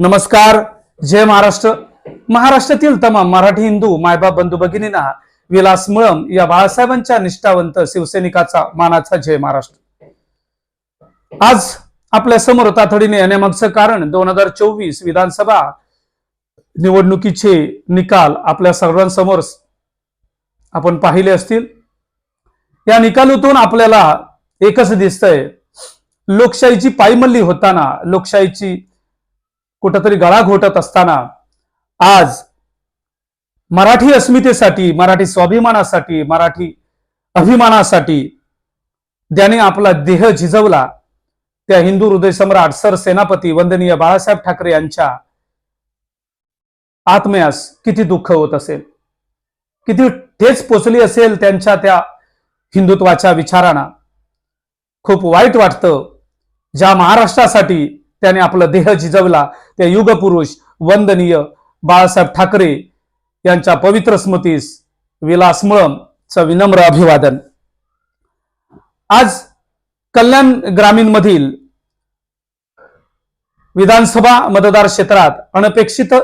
नमस्कार. जय महाराष्ट्र. महाराष्ट्रातील तमाम मराठी हिंदू मायबाप बंधू भगिनींना विलास मुळम या बाळासाहेबांच्या निष्ठावंत शिवसैनिकाचा मानाचा जय महाराष्ट्र. आज आपल्यासमोर तातडीने येण्यामागचं कारण दोन हजार चोवीस विधानसभा निवडणुकीचे निकाल आपल्या सर्वांसमोर आपण पाहिले असतील. या निकालातून आपल्याला एकच दिसतंय. लोकशाहीची पायमल्ली होताना लोकशाहीची कुठंतरी गळा घोटत असताना आज मराठी अस्मितेसाठी मराठी स्वाभिमानासाठी मराठी अभिमानासाठी ज्याने आपला देह झिजवला त्या हिंदू हृदय सम्राट सर सेनापती वंदनीय बाळासाहेब ठाकरे यांच्या आत्म्यास किती दुःख होत असेल किती ठेच पोचली असेल त्यांच्या त्या हिंदुत्वाच्या विचारांना. खूप वाईट वाटतं ज्या महाराष्ट्रासाठी त्याने आपला देह झिजवला त्या युगपुरुष वंदनीय बाळासाहेब ठाकरे यांच्या पवित्र स्मृतीस विलास च विनम्र अभिवादन. आज कल्याण ग्रामीण मधील विधानसभा मतदार क्षेत्रात अनपेक्षित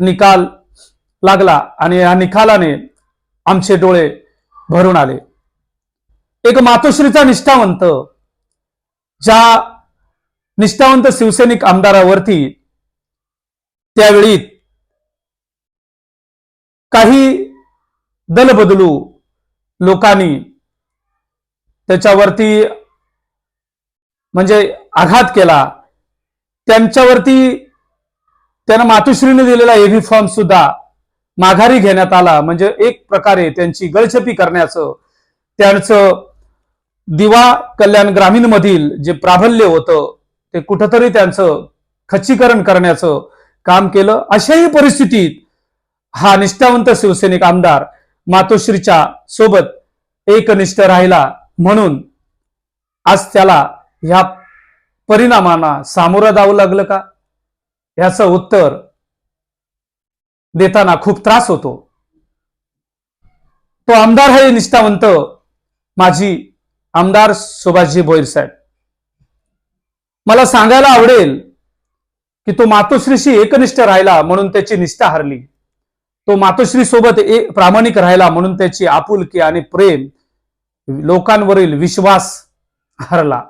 निकाल लागला आणि या निकालाने आमचे डोळे भरून आले. एक मातोश्रीचा निष्ठावंत ज्या निष्ठावंत शिवसैनिक आमदारावरती त्यावेळी काही दल बदलू लोकांनी त्याच्यावरती म्हणजे आघात केला. त्यांच्यावरती त्यांना मातुश्रीने दिलेला एव्ही फॉर्म सुद्धा माघारी घेण्यात आला. म्हणजे एक प्रकारे त्यांची गळछपी करण्याचं त्यांचं दिवा कल्याण ग्रामीण मधील जे प्राबल्य होतं ते कुठंतरी त्यांचं खच्चीकरण करण्याचं काम केलं. अशाही परिस्थितीत हा निष्ठावंत शिवसैनिक आमदार मातोश्रीच्या सोबत एकनिष्ठ राहिला म्हणून आज त्याला ह्या परिणामांना सामोरं जावं लागलं का? याचं उत्तर देताना खूप त्रास होतो. तो आमदार हे निष्ठावंत माझी आमदार सुभाषजी भोईर साहेब. मला सांगायला आवडेल की तो मातोश्रीशी एकनिष्ठ राहिला म्हणून त्याची निष्ठा हरली. तो मातोश्री सोबत एक प्रामाणिक राहिला म्हणून त्याची आपुलकी आणि प्रेम लोकांवरील विश्वास हरला.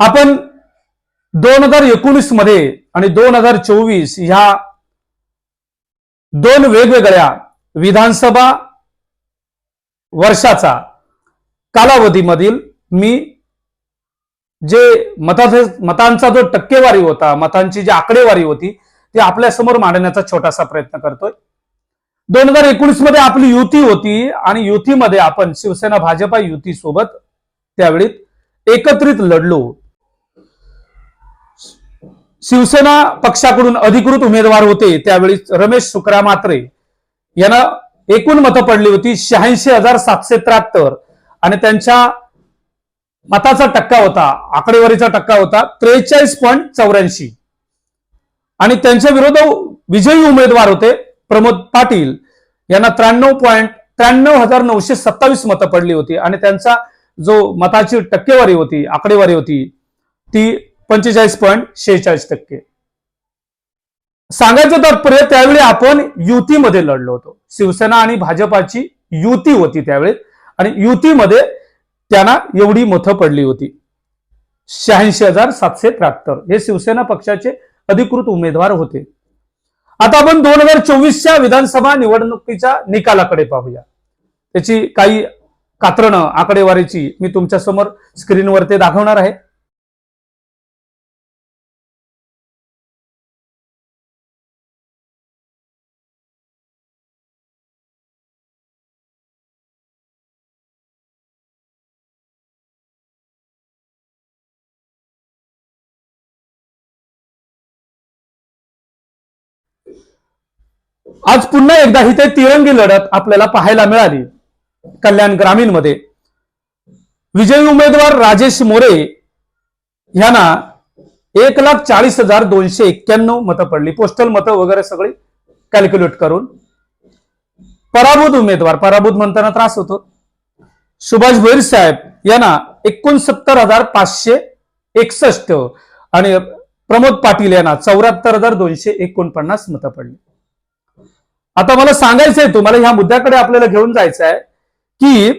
आपण दोन हजार एकोणीसमध्ये आणि दोन हजार चोवीस ह्या दोन वेगवेगळ्या विधानसभा वर्षाचा कालावधीमधील मी जे मताचे मतांचा जो टक्केवारी होता मतांची जी आकडेवारी होती ती आपल्यासमोर मांडण्याचा छोटासा प्रयत्न करतोय. दोन हजार एकोणीसमध्ये आपली युती होती आणि युतीमध्ये आपण शिवसेना भाजपा युती सोबत त्यावेळी एकत्रित लढलो. शिवसेना पक्षाकडून अधिकृत उमेदवार होते त्यावेळी रमेश सुकरा मात्रे यांना एकूण मतं पडली होती शहाऐंशी हजार सातशे त्र्याहत्तर. आणि त्यांच्या मताचा टक्का होता आकडेवारीचा टक्का होता त्रेचाळीस पॉईंट चौऱ्याऐंशी. आणि त्यांच्या विरोध विजयी उमेदवार होते प्रमोद पाटील. यांना त्र्याण्णव पॉईंट त्र्याण्णव हजार नऊशे सत्तावीस मतं पडली होती. आणि त्यांचा जो मताची टक्केवारी होती आकडेवारी होती ती पंचेचाळीस पॉईंट शेहेचाळीस टक्के. सांगायचं तात्पर्य त्यावेळी आपण युतीमध्ये लढलो होतो. शिवसेना आणि भाजपाची युती होती त्यावेळी. आणि युतीमध्ये त्यांना एवढी मतं पडली होती. शहाऐंशी हजार सातशे त्र्याहत्तर हे शिवसेना पक्षाचे अधिकृत उमेदवार होते. आता आपण दोन हजार चोवीसच्या विधानसभा निवडणुकीच्या निकालाकडे पाहूया. त्याची काही कात्रणं आकडेवारीची मी तुमच्यासमोर स्क्रीनवरती दाखवणार आहे. आज पुन्हा एकदा ही ते तिरंगी लढत आपल्याला पाहायला मिळाली. कल्याण ग्रामीणमध्ये विजयी उमेदवार राजेश मोरे यांना एक लाख चाळीस हजार दोनशे एक्क्याण्णव मतं पडली. पोस्टल मतं वगैरे सगळी कॅल्क्युलेट करून. पराभूत उमेदवार पराभूत म्हणताना त्रास होतो. सुभाष भैर साहेब यांना एकोणसत्तर हजार पाचशे एकसष्ट आणि प्रमोद पाटील यांना चौऱ्याहत्तर हजार दोनशे एकोणपन्नास मतं पडली. आता मला सांगायचंय तुम्हाला ह्या मुद्द्याकडे आपल्याला घेऊन जायचं आहे की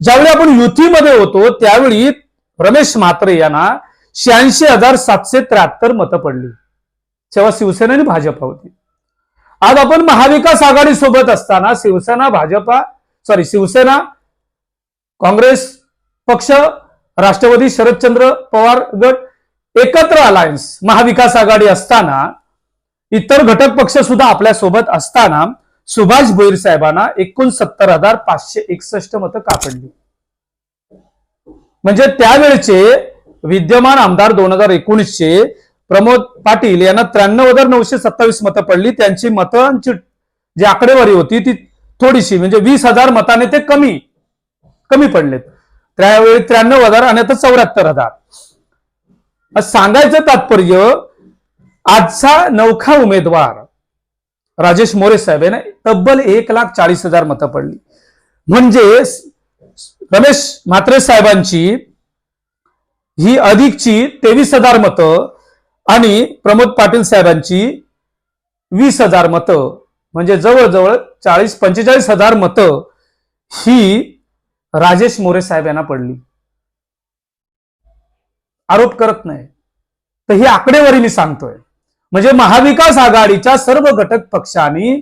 ज्यावेळी आपण युतीमध्ये होतो त्यावेळी रमेश म्हात्रे यांना शहाऐंशी हजार सातशे त्र्याहत्तर मतं पडली. तेव्हा शिवसेना आणि भाजपा होती. आज आपण महाविकास आघाडी सोबत असताना शिवसेना भाजपा सॉरी शिवसेना काँग्रेस पक्ष राष्ट्रवादी शरदचंद्र पवार गट एकत्र अलायन्स महाविकास आघाडी असताना इतर घटक पक्ष सुद्धा आपल्यासोबत असताना सुभाष भोईर साहेबांना एकोणसत्तर हजार पाचशे एकसष्ट मतं कापडली. म्हणजे त्यावेळचे विद्यमान आमदार दोन हजार एकोणीसचे प्रमोद पाटील यांना त्र्याण्णव हजार नऊशे सत्तावीस मतं पडली. त्यांची मतांची जी आकडेवारी होती ती थोडीशी म्हणजे वीस हजार मताने ते कमी कमी पडलेत. त्यावेळी त्र्याण्णव हजार आणि आता चौऱ्याहत्तर हजार. सांगायचं तात्पर्य आजचा नौखा उमेदवार राजेश मोरे साहेब यांना तब्बल एक लाख चाळीस हजार मतं पडली. म्हणजे रमेश म्हात्रे साहेबांची ही अधिकची तेवीस हजार मतं आणि प्रमोद पाटील साहेबांची वीस हजार मतं म्हणजे जवळजवळ चाळीस पंचेचाळीस हजार मतं ही राजेश मोरे साहेब यांना पडली. आरोप करत नाही. तर ही आकडेवारी मी सांगतोय. म्हणजे महाविकास आघाडीच्या सर्व घटक पक्षांनी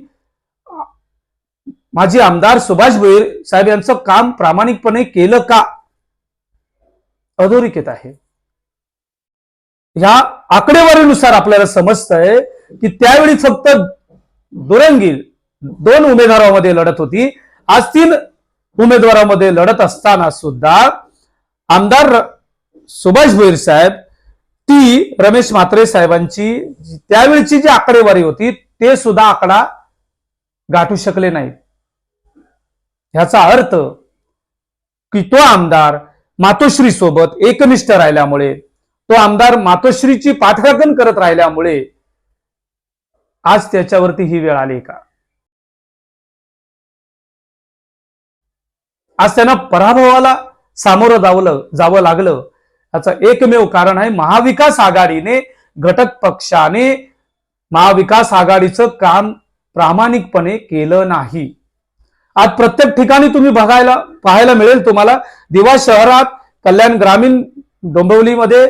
माजी आमदार सुभाष भोईर साहेब यांचं काम प्रामाणिकपणे केलं का? अधोरेखित आहे. ह्या आकडेवारीनुसार आपल्याला समजतंय की त्यावेळी फक्त दुरंगी दोन उमेदवारांमध्ये लढत होती. आज तीन उमेदवारांमध्ये लढत असताना सुद्धा आमदार सुभाष भोईर साहेब ती रमेश म्हात्रे साहेबांची त्यावेळची जी आकडेवारी होती ते सुद्धा आकडा गाठू शकले नाहीत. ह्याचा अर्थ की तो आमदार मातोश्री सोबत एकनिष्ठ राहिल्यामुळे तो आमदार मातोश्रीची पाठराखण करत राहिल्यामुळे आज त्याच्यावरती ही वेळ आली का? आज त्यांना पराभवाला सामोरं जावलं जावं लागलं. याचं एकमेव कारण आहे महाविकास आघाडीने घटक पक्षाने महाविकास आघाडीचं काम प्रामाणिकपणे केलं नाही. आज प्रत्येक ठिकाणी तुम्ही बघायला पाहायला मिळेल तुम्हाला दिवा शहरात कल्याण ग्रामीण डोंबिवलीमध्ये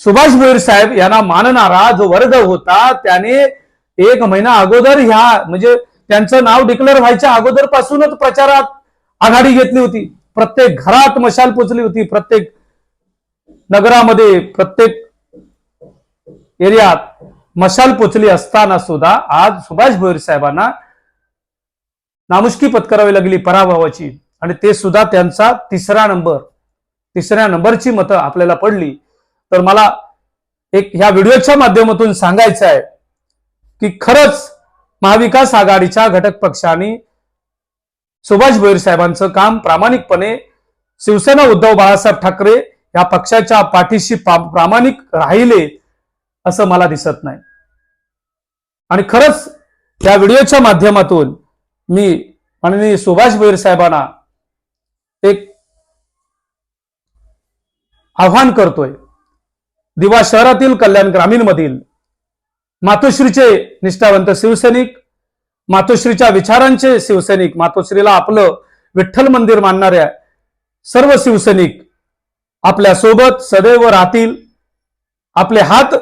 सुभाष भोईर साहेब यांना मानणारा जो वर्ग होता त्याने एक महिना अगोदर ह्या म्हणजे त्यांचं नाव डिक्लेअर व्हायच्या अगोदर पासूनच प्रचारात आघाडी घेतली होती. प्रत्येक घरात मशाल पोचली होती प्रत्येक नगरामध्ये प्रत्येक एरियात मशाल पोचली असताना सुद्धा आज सुभाष भोईर साहेबांना नामुष्की पत्करावी लागली पराभवाची. आणि ते सुद्धा त्यांचा तिसरा नंबर तिसऱ्या नंबरची मतं आपल्याला पडली. तर मला एक ह्या व्हिडिओच्या माध्यमातून सांगायचं आहे की खरंच महाविकास आघाडीच्या घटक पक्षांनी सुभाष भोईर साहेबांचं काम प्रामाणिकपणे शिवसेना उद्धव बाळासाहेब ठाकरे या पक्षाच्या पाठीशी प्रामाणिक राहिले असं मला दिसत नाही. आणि खरंच या व्हिडिओच्या माध्यमातून मी माननीय सुभाष भोईर साहेबांना एक आव्हान करतोय. दिवा शहरातील कल्याण ग्रामीण मधील मातोश्रीचे निष्ठावंत शिवसैनिक मातोश्रीच्या विचारांचे शिवसैनिक मातोश्रीला आपलं विठ्ठल मंदिर मानणाऱ्या सर्व शिवसैनिक आपल्यासोबत सदैव राहतील. आपले हात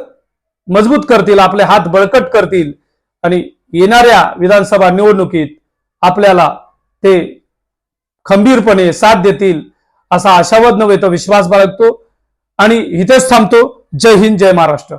मजबूत करतील आपले हात बळकट करतील. आणि येणाऱ्या विधानसभा निवडणुकीत आपल्याला ते खंबीरपणे साथ देतील असा आशावाद नव्हे तर विश्वास बाळगतो. आणि इथेच थांबतो. जय हिंद जय महाराष्ट्र.